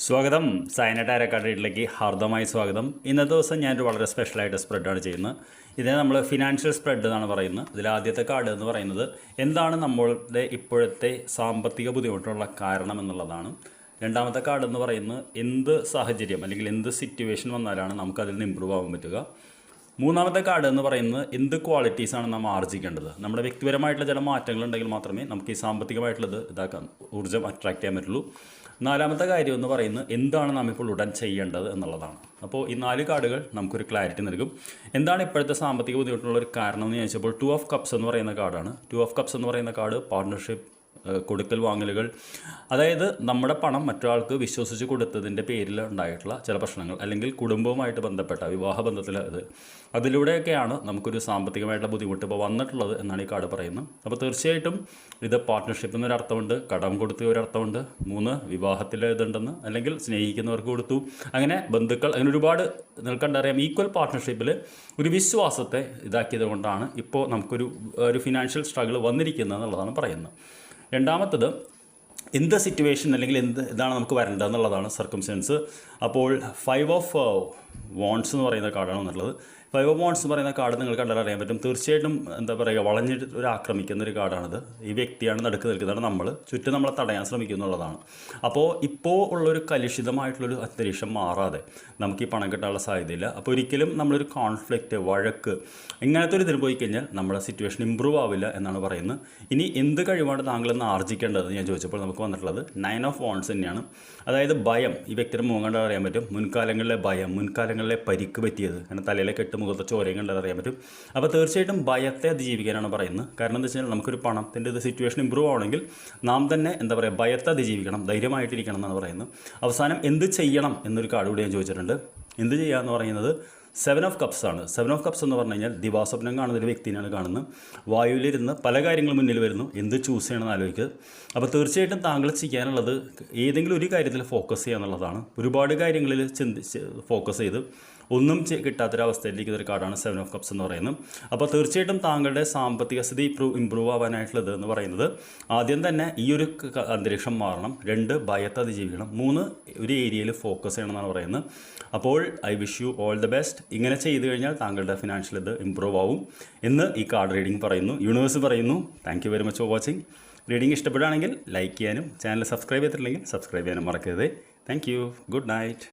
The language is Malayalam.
സ്വാഗതം. സൈനറ്റ് അക്കാഡമിയിലേക്ക് ഹാർദമായി സ്വാഗതം. ഇന്നത്തെ ദിവസം ഞാനൊരു വളരെ സ്പെഷ്യലായിട്ട് സ്പ്രെഡാണ് ചെയ്യുന്നത്. ഇതിനെ നമ്മൾ ഫിനാൻഷ്യൽ സ്പ്രെഡ് എന്നാണ് പറയുന്നത്. ഇതിൽ ആദ്യത്തെ കാർഡ് എന്ന് പറയുന്നത് എന്താണ് നമ്മളുടെ ഇപ്പോഴത്തെ സാമ്പത്തിക ബുദ്ധിമുട്ടുള്ള കാരണം എന്നുള്ളതാണ്. രണ്ടാമത്തെ കാർഡ് എന്ന് പറയുന്നത് എന്ത് സാഹചര്യം അല്ലെങ്കിൽ എന്ത് സിറ്റുവേഷൻ വന്നാലാണ് നമുക്ക് അതിൽ നിന്ന് ഇമ്പ്രൂവ് ആവാൻ പറ്റുക. മൂന്നാമത്തെ കാർഡ് എന്ന് പറയുന്നത് എന്ത് ക്വാളിറ്റീസാണ് നാം ആർജിക്കേണ്ടത്? നമ്മുടെ വ്യക്തിപരമായിട്ടുള്ള ചില മാറ്റങ്ങളുണ്ടെങ്കിൽ മാത്രമേ നമുക്ക് ഈ സാമ്പത്തികമായിട്ടുള്ളത് ഇതാക്കാൻ ഊർജം അട്രാക്റ്റ് ചെയ്യാൻ പറ്റുള്ളൂ. നാലാമത്തെ കാര്യം എന്ന് പറയുന്നത് എന്താണ് നാം ഇപ്പോൾ ഉടൻ ചെയ്യേണ്ടത് എന്നുള്ളതാണ്. അപ്പോൾ ഈ നാല് കാർഡുകൾ നമുക്കൊരു ക്ലാരിറ്റി നൽകും. എന്താണ് ഇപ്പോഴത്തെ സാമ്പത്തിക ബുദ്ധിമുട്ടുള്ള ഒരു കാരണം എന്ന് ചോദിച്ചപ്പോൾ ടു ഓഫ് കപ്സ് എന്ന് പറയുന്ന കാർഡാണ്. ടു ഓഫ് കപ്സ് എന്ന് പറയുന്ന കാർഡ് പാർട്ട്ണർഷിപ്പ് കൊടുക്കൽ വാങ്ങലുകൾ. അതായത് നമ്മുടെ പണം മറ്റൊരാൾക്ക് വിശ്വസിച്ച് കൊടുത്തതിന്റെ പേരിൽ ഉണ്ടായിട്ടുള്ള ചില പ്രശ്നങ്ങൾ അല്ലെങ്കിൽ കുടുംബവുമായിട്ട് ബന്ധപ്പെട്ട വിവാഹ ബന്ധത്തിൽ അത്. അതിലൂടെയൊക്കെയാണ് നമുക്കൊരു സാമ്പത്തികമായിട്ടുള്ള ബുദ്ധിമുട്ട് ഇപ്പോൾ വന്നിട്ടുള്ളത് എന്നാണ് ഈ കാർഡ് പറയുന്നത്. അപ്പോൾ തീർച്ചയായിട്ടും ഇത് പാർട്ട്ണർഷിപ്പ് എന്നൊരർത്ഥമുണ്ട് കടം കൊടുത്ത ഒരു അർത്ഥമുണ്ട് മൂന്ന് വിവാഹത്തിൽ ഇതുണ്ടെന്ന് അല്ലെങ്കിൽ സ്നേഹിക്കുന്നവർക്ക് കൊടുത്തു. അങ്ങനെ ബന്ധുക്കൾ അങ്ങനെ ഒരുപാട് നിൽക്കണ്ടറിയാം ഈക്വൽ പാർട്ട്ണർഷിപ്പിൽ ഒരു വിശ്വാസത്തെ ഇതാക്കിയത് കൊണ്ടാണ് ഇപ്പോൾ നമുക്കൊരു ഒരു ഫിനാൻഷ്യൽ സ്ട്രഗിൾ വന്നിരിക്കുന്നത് എന്നുള്ളതാണ് പറയുന്നത്. രണ്ടാമത്തത് എന്ത് സിറ്റുവേഷൻ അല്ലെങ്കിൽ എന്ത് ഇതാണ് നമുക്ക് വരേണ്ടത് എന്നുള്ളതാണ് സർക്കംസ്റ്റൻസ് അപ്പോൾ ഫൈവ് ഓഫ് വോൺസ് എന്ന് പറയുന്ന കാർഡാണ് വന്നിട്ടുള്ളത്. ഫൈവ് ഓഫ് വോൺസ് എന്ന് പറയുന്ന കാർഡ് നിങ്ങൾ കണ്ടാൽ അറിയാൻ പറ്റും. തീർച്ചയായിട്ടും എന്താ പറയുക വളഞ്ഞിട്ട് ഒരു ആക്രമിക്കുന്ന ഒരു കാർഡാണിത്. ഈ വ്യക്തിയാണ് നടുക്ക് നിൽക്കുന്നതാണ് നമ്മൾ ചുറ്റും നമ്മളെ തടയാൻ ശ്രമിക്കുന്നുള്ളതാണ്. അപ്പോൾ ഇപ്പോൾ ഉള്ളൊരു കലുഷിതമായിട്ടുള്ളൊരു അന്തരീക്ഷം മാറാതെ നമുക്ക് ഈ പണം കിട്ടാനുള്ള സാധ്യതയില്ല. അപ്പോൾ ഒരിക്കലും നമ്മളൊരു കോൺഫ്ലിക്റ്റ് വഴക്ക് ഇങ്ങനത്തെ ഒരു ഇതിന് പോയി കഴിഞ്ഞാൽ നമ്മുടെ സിറ്റുവേഷൻ ഇമ്പ്രൂവ് ആവില്ല എന്നാണ് പറയുന്നത്. ഇനി എന്ത് കഴിവാണ് താങ്കൾ ഇന്ന് ആർജിക്കേണ്ടത് ഞാൻ ചോദിച്ചപ്പോൾ നമുക്ക് വന്നിട്ടുള്ളത് നയൻ ഓഫ് വോൺസ് തന്നെയാണ്. അതായത് ഭയം. ഈ വ്യക്തിയുടെ മുഖം കണ്ടാൽ അറിയാൻ പറ്റും. മുൻകാലങ്ങളിലെ ഭയം മുൻകാലങ്ങളിലെ പരിക്ക് പറ്റിയത്. കാരണം തലയിലെ കെട്ട് മുഖത്തെ ചോരയും കണ്ടത് അറിയാൻ പറ്റും. അപ്പോൾ തീർച്ചയായിട്ടും ഭയത്തെ അതിജീവിക്കാനാണ് പറയുന്നത്. കാരണം എന്താ വെച്ചാൽ നമുക്കൊരു പണത്തിന്റെ ഇത് സിറ്റുവേഷൻ ഇമ്പ്രൂവ് ആവണമെങ്കിൽ നാം തന്നെ എന്താ പറയുക ഭയത്തെ അതിജീവിക്കണം ധൈര്യമായിട്ടിരിക്കണം എന്നാണ് പറയുന്നത്. അവസാനം എന്ത് ചെയ്യണം എന്നൊരു കാർഡ് കൂടി ഞാൻ ചോദിച്ചിട്ടുണ്ട്. എന്ത് ചെയ്യുക എന്ന് പറയുന്നത് സെവൻ ഓഫ് കപ്സ് ആണ്. സെവൻ ഓഫ് കപ്സ് എന്ന് പറഞ്ഞു കഴിഞ്ഞാൽ ദിവാസ്വപ്നം കാണുന്ന ഒരു വ്യക്തിനെയാണ് കാണുന്നത്. വായുവിലിരുന്ന് പല കാര്യങ്ങളും മുന്നിൽ വരുന്നു. എന്ത് ചൂസ് ചെയ്യണമെന്ന് ആലോചിക്കുക. അപ്പോൾ തീർച്ചയായിട്ടും താങ്കൾ ചെയ്യാനുള്ളത് ഏതെങ്കിലും ഒരു കാര്യത്തിൽ ഫോക്കസ് ചെയ്യുക എന്നുള്ളതാണ്. ഒരുപാട് കാര്യങ്ങളിൽ ചിന്തിച്ച് ഫോക്കസ് ചെയ്ത് ഒന്നും കിട്ടാത്തൊരവസ്ഥയിലേക്ക് ഒരു കാർഡാണ് സെവൻ ഓഫ് കപ്സ് എന്ന് പറയുന്നത്. അപ്പോൾ തീർച്ചയായിട്ടും താങ്കളുടെ സാമ്പത്തിക സ്ഥിതി ഇപ്രൂവ് ഇമ്പ്രൂവ് ആവാനായിട്ടുള്ളത് എന്ന് പറയുന്നത് ആദ്യം തന്നെ ഈ ഒരു അന്തരീക്ഷം മാറണം. രണ്ട് ഭയത്തെ അതിജീവിക്കണം. മൂന്ന് ഒരു ഏരിയയിൽ ഫോക്കസ് ചെയ്യണം എന്നാണ് പറയുന്നത്. അപ്പോൾ I wish you all the best ഇങ്ങനെ ചെയ്തു കഴിഞ്ഞാൽ താങ്കളുടെ ഫിനാൻഷ്യൽ ഇത് ഇമ്പ്രൂവ് ആവും. എന്ന് ഈ കാർഡ് റീഡിംഗ് പറയുന്നു. യൂണിവേഴ്സ് പറയുന്നു. Thank you very much for watching reading ഇഷ്ടപ്പെടുകയാണെങ്കിൽ ലൈക്ക് ചെയ്യാനും ചാനൽ സബ്സ്ക്രൈബ് ചെയ്തിട്ടില്ലെങ്കിൽ സബ്സ്ക്രൈബ് ചെയ്യാനും മറക്കരുത്. Thank you good night